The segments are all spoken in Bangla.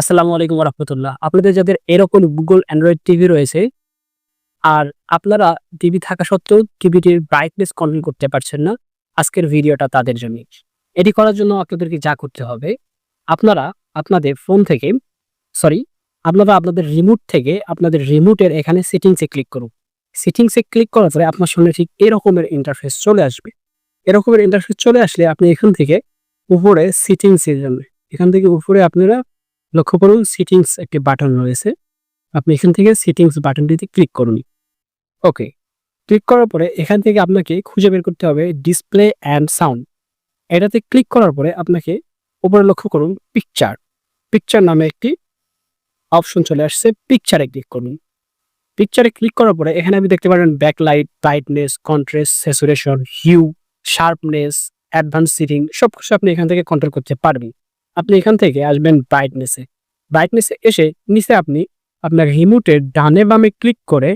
আসসালামু আলাইকুম রহমতুল্লাহ আপনাদের যাদের এরকম গুগল অ্যান্ড্রয়েড টিভি রয়েছে, আর আপনারা টিভি থাকা সত্ত্বেও টিভিটির ব্রাইটনেস কন্ট্রোল করতে পারছেন না, আজকের ভিডিওটা তাদের জন্য। এটি করার জন্য আপনাদেরকে যা করতে হবে, আপনারা আপনাদের ফোন থেকে সরি আপনারা আপনাদের রিমোট থেকে আপনাদের রিমোটের এখানে সেটিংসে ক্লিক করুন। সেটিংসে ক্লিক করার পরে আপনার সামনে ঠিক এরকমের ইন্টারফেস চলে আসবে। এরকমের ইন্টারফেস চলে আসলে আপনি এখান থেকে উপরে সেটিংসে যাবেন এখান থেকে উপরে আপনারা লক্ষ্য করুন সিটিংস একটি বাটন রয়েছে। আপনি এখান থেকে সিটিংস বাটনটিতে ক্লিক করুন। ওকে ক্লিক করার পরে এখান থেকে আপনাকে খুঁজে বের করতে হবে ডিসপ্লে অ্যান্ড সাউন্ড এটাতে ক্লিক করার পরে আপনাকে উপরে লক্ষ্য করুন পিকচার পিকচার নামে একটি অপশন চলে আসছে পিকচারে ক্লিক করুন। পিকচারে ক্লিক করার পরে এখানে আপনি দেখতে পারেন backlight brightness contrast saturation hue sharpness advance setting সব কিছু আপনি এখান থেকে কন্ট্রোল করতে পারবেন। আপনি এখান থেকে আসবেন ব্রাইটনেসে ব্রাইটনেসে এসে নিচে আপনি আপনার রিমোটের ডানে বামে ক্লিক করে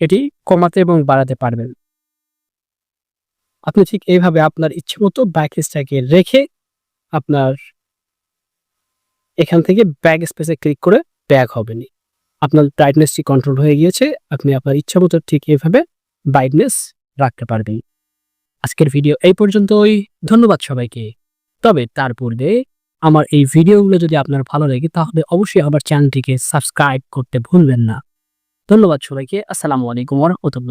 এটি কমাতে এবং বাড়াতে পারবেন। আপনি ঠিক এইভাবে আপনার ইচ্ছে মতো ব্যাকস্টাকে রেখে আপনার এখান থেকে ব্যাক স্পেসে ক্লিক করে ব্যাক হবেন। আপনার ব্রাইটনেসটি কন্ট্রোল হয়ে গিয়েছে, আপনি আপনার ইচ্ছা মতো ঠিক এইভাবে ব্রাইটনেস রাখতে পারবেন। আজকের ভিডিও এই পর্যন্তই, ধন্যবাদ সবাইকে। তবে তার পূর্বে আমার এই ভিডিওগুলো যদি আপনার ভালো লাগে, তাহলে অবশ্যই আমার চ্যানেলটিকে সাবস্ক্রাইব করতে ভুলবেন না। ধন্যবাদ সবাইকে। আসসালামু আলাইকুম রহমতুল্লাহ।